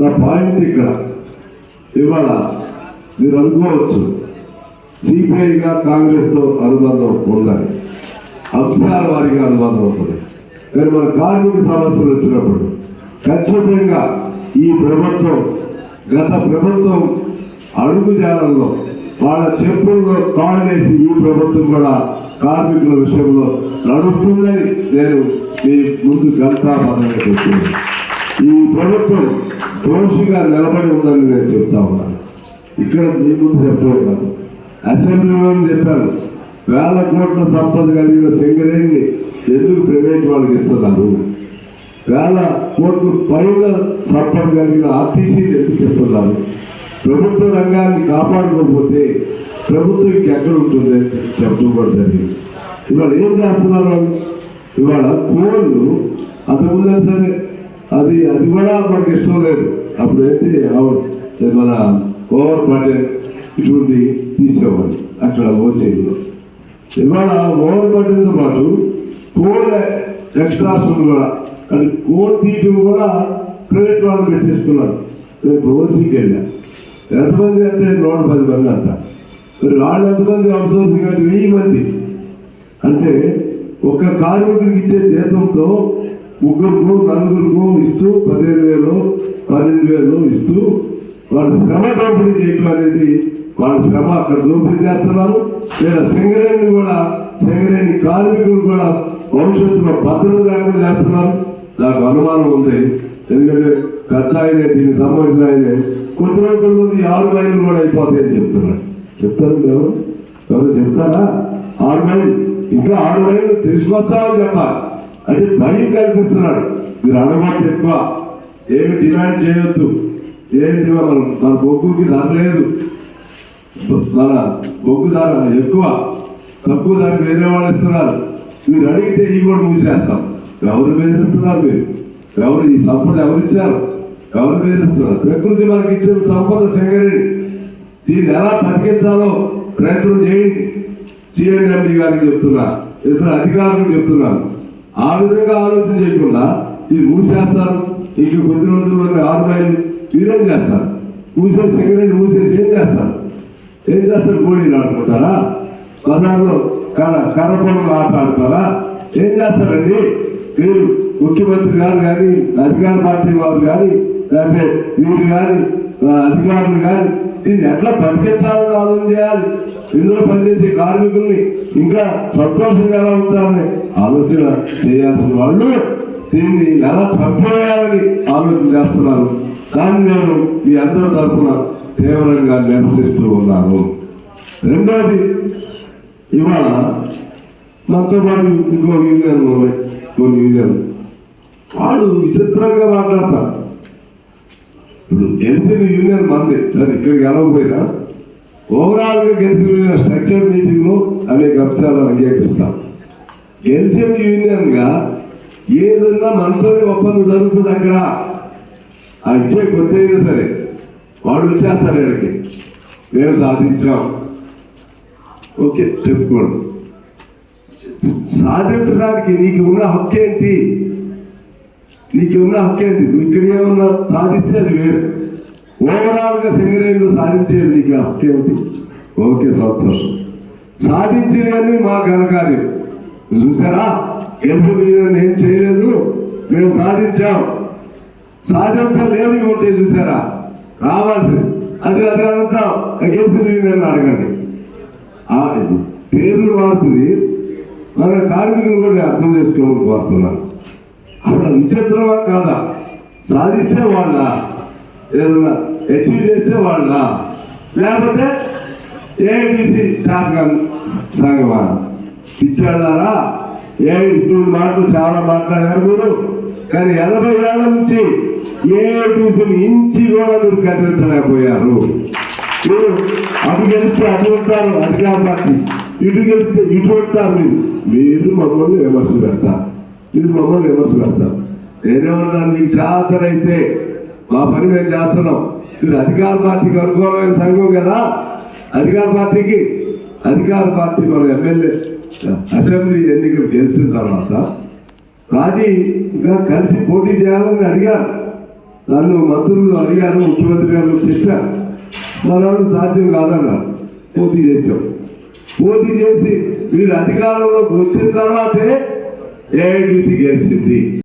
నా పాయింట్ ఇక్కడ. ఇవాళ మీరు అనుకోవచ్చు సిపిఐగా కాంగ్రెస్తో అనుబంధం ఉండాలి. అంశాల వారిగా అనుబంధం ఉంటుంది కానీ మన కార్మిక సమస్యలు వచ్చినప్పుడు ఖచ్చితంగా ఈ ప్రభుత్వం గత ప్రభుత్వం అడుగుజాడల్లో వాళ్ళ చెప్పుల్లో తాళేసి ఈ ప్రభుత్వం కూడా కార్మికుల విషయంలో నడుస్తుందని నేను మీ ముందు గంటాపదంగా చెప్తున్నాను. ఈ ప్రభుత్వం దోషిగా నిలబడి ఉందని నేను చెప్తా ఉన్నాను ఇక్కడ మీ ముందు చెప్తున్నాను అసెంబ్లీలో చెప్పాను వేల కోట్ల సంపద కలిగిన సింగరేణి ఎందుకు ప్రైవేట్ వాళ్ళకి ఇస్తున్నారు? వేల కోట్లు పైన సంపద కలిగిన ఆర్టీసీని ఎందుకు ఇస్తున్నారు? ప్రభుత్వ రంగాన్ని కాపాడుకోకపోతే ప్రభుత్వం ఇంకెక్కడ ఉంటుంది అని చెప్పడం కూడా జరిగింది. ఇవాళ ఏం చేస్తున్నారు ఇవాళ కోళ్ళు అంతకుముందు సరే అది అది కూడా మనకి ఇష్టం లేదు. అప్పుడైతే అవును మన ఓవర్ పటేల్ ఇటువంటి తీసేవాడు అక్కడ ఓసేలో. ఇవాళ ఓవర్ పటేల్తో పాటు కోల్ ఎక్స్ట్రాస్ కూడా అంటే కోల్ తీయటం కూడా ప్రైవేట్ వాళ్ళు పెట్టేసుకున్నారు. రేపు ఓసీకి వెళ్ళా. ఎంతమంది అంటే నూట పది మంది అంట. మరి వాళ్ళు ఎంతమంది అవసరం వెయ్యి మంది. అంటే ఒక కార్మికుడికి ఇచ్చే జీతంతో ముగ్గురుకు నలుగురుకు ఇస్తూ పదిహేను వేలు పన్నెండు వేలు ఇస్తూ వాళ్ళ శ్రమ దోపిడీ చేయటం అనేది వాళ్ళ శ్రమ అక్కడ దోపిడీ చేస్తున్నారు. లేదా సింగరేణి కూడా సింగరేణి కార్మికులు కూడా భవిష్యత్తులో భద్రత లేకుండా చేస్తున్నారు. నాకు అనుమానం ఉంది. ఎందుకంటే పెద్ద ఆయనే దీనికి సంబంధించిన ఆయనే. కొద్ది రోజుల్లో ఈ ఆరు మైళ్ళు కూడా అయిపోతాయని చెప్తున్నాడు చెప్తారు ఎవరు ఎవరు చెప్తారా? ఆరు మైళ్ళు. ఇంకా ఆరు మైళ్ళు తీసుకొస్తామని చెప్పాలి. అంటే భయం కల్పిస్తున్నాడు మీరు అడగడం ఎక్కువ. ఏమి డిమాండ్ చేయొద్దు. ఏంటి వాళ్ళు మన బొగ్గుకి ధర లేదు. మన బొగ్గు ధర ఎక్కువ. తక్కువ ధర వేరే వాళ్ళు ఇస్తున్నారు. మీరు అడిగితే ఈ కూడా మూసేస్తాం. ఎవరు బెదిరిస్తున్నారు మీరు? ఎవరు ఈ సంపద ఎవరు ఇచ్చారు? ఎవరు బెదిరిస్తున్నారు ప్రకృతి మనకి ఇచ్చిన సంపద సేకరణి. దీన్ని ఎలా తగ్గించాలో ప్రయత్నం చేయండి. సిఎండి గారికి చెప్తున్నా. ఇతర అధికారులకు చెప్తున్నాను. ఆ విధంగా ఆలోచన చేయకుండా ఇది మూసేస్తారు ఇంక కొద్ది రోజుల్లోనే ఆరు మైలు వీరేం చేస్తారు? మూసేసి సిగరెట్ మూసేసి ఏం చేస్తారు? ఏం చేస్తారు గోళీలు ఆడుకుంటారా? బజార్లో కర్ర కర్ర పొలం ఆట ఆడతారా? ఏం చేస్తారండి? మీరు ముఖ్యమంత్రి గారు కానీ అధికార పార్టీ వారు కానీ లేకపోతే వీరు కానీ అధికారులు కానీ దీన్ని ఎట్లా బతికించాలని ఆలోచన చేయాలి? ఇందులో పనిచేసే కార్మికుల్ని ఇంకా సంతోషంగా ఎలా ఉంచాలని ఆలోచన చేయాల్సిన వాళ్ళు దీన్ని ఎలా చంపేయాలని ఆలోచన చేస్తున్నారు. దాన్ని నేను మీ అందరి తరఫున తీవ్రంగా నిరసిస్తూ ఉన్నాను. రెండోది ఇవాళ మనతో పాటు ఇంకో యూనియన్ ఉన్నాయి. కొన్ని యూనియన్ వాళ్ళు విచిత్రంగా మాట్లాడతారు. ఇప్పుడు ఎన్సీబీ యూనియన్ మంది. సరే ఇక్కడికి వెళ్ళకపోయినా ఓవరాల్గా గెలిచిన యూనియన్ స్ట్రక్చర్ మీటింగ్లో అనేక అంశాలను అంగీకరిస్తాం. ఎన్సీబీ యూనియన్గా ఏదన్నా మనతోనే ఒప్పందం జరుగుతుంది అక్కడ. ఆ ఇచ్చే కొత్త అయినా సరే వాడు వచ్చేస్తారు ఇక్కడికి. మేము సాధించాం. ఓకే చెప్పుకోండి. సాధించడానికి నీకు ఉన్న హక్కు ఏంటి నీకు ఉన్న హక్కు ఏంటి నువ్వు ఇక్కడ ఏమన్నా సాధిస్తే అది వేరు. ఓవరాల్గా సాధించేది నీకు ఆ ఓకే సంతోషం. సాధించినవన్నీ మా ఘనకార్యం. చూసారా? ఎందుకు మీరు ఏం చేయలేదు? మేము సాధించాం. సాధించలేవి ఉంటే చూసారా? రావాల్సింది. అది అది అంటాం గెలుపు నేను అడగండి. ఆ పేర్లు మార్పుది. మన కార్మికులు కూడా అర్థం చేసుకోవాలని కోరుతున్నాను. అసలు విచిత్రమా కాదా? సాధిస్తే వాళ్ళ ఏదన్నా అచీవ్ చేస్తే వాళ్ళ లేకపోతే ఏఐటీసీ శాఖ సంఘమా ఇచ్చాడారా ఏ ఇటువంటి మాటలు చాలా మాట్లాడారు మీరు? కానీ ఎనభై ఏళ్ళ నుంచి ఏఐటీసీని ఇంచి కూడా మీరు కదిలించలేకపోయారు మీరు అటు గెలిస్తే అటు ఉంటారు అధికార పార్టీ ఇటు గెలిస్తే ఇటు ఉంటారు మీరు. మీరు మమ్మల్ని విమర్శ పెడతారు. మీరు మమ్మల్ని విమర్శ పెడతారు. నేనేమన్నాను మీకు చేతనైతే మా పని మేము చేస్తున్నాం. మీరు అధికార పార్టీకి అనుకూలమైన సంఘం కదా? అధికార పార్టీకి? అధికార పార్టీ మన ఎమ్మెల్యే అసెంబ్లీ ఎన్నికలు గెలిచిన తర్వాత రాజీ ఇంకా కలిసి పోటీ చేయాలని అడిగారు. నన్ను మంత్రులు అడిగారు ముఖ్యమంత్రి గారు చెప్పారు. మనాడు సాధ్యం కాదన్నారు. పోటీ చేశాం. పోటీ చేసి మీరు అధికారంలోకి వచ్చిన తర్వాతే ఏఐటీసీ గెలిచింది.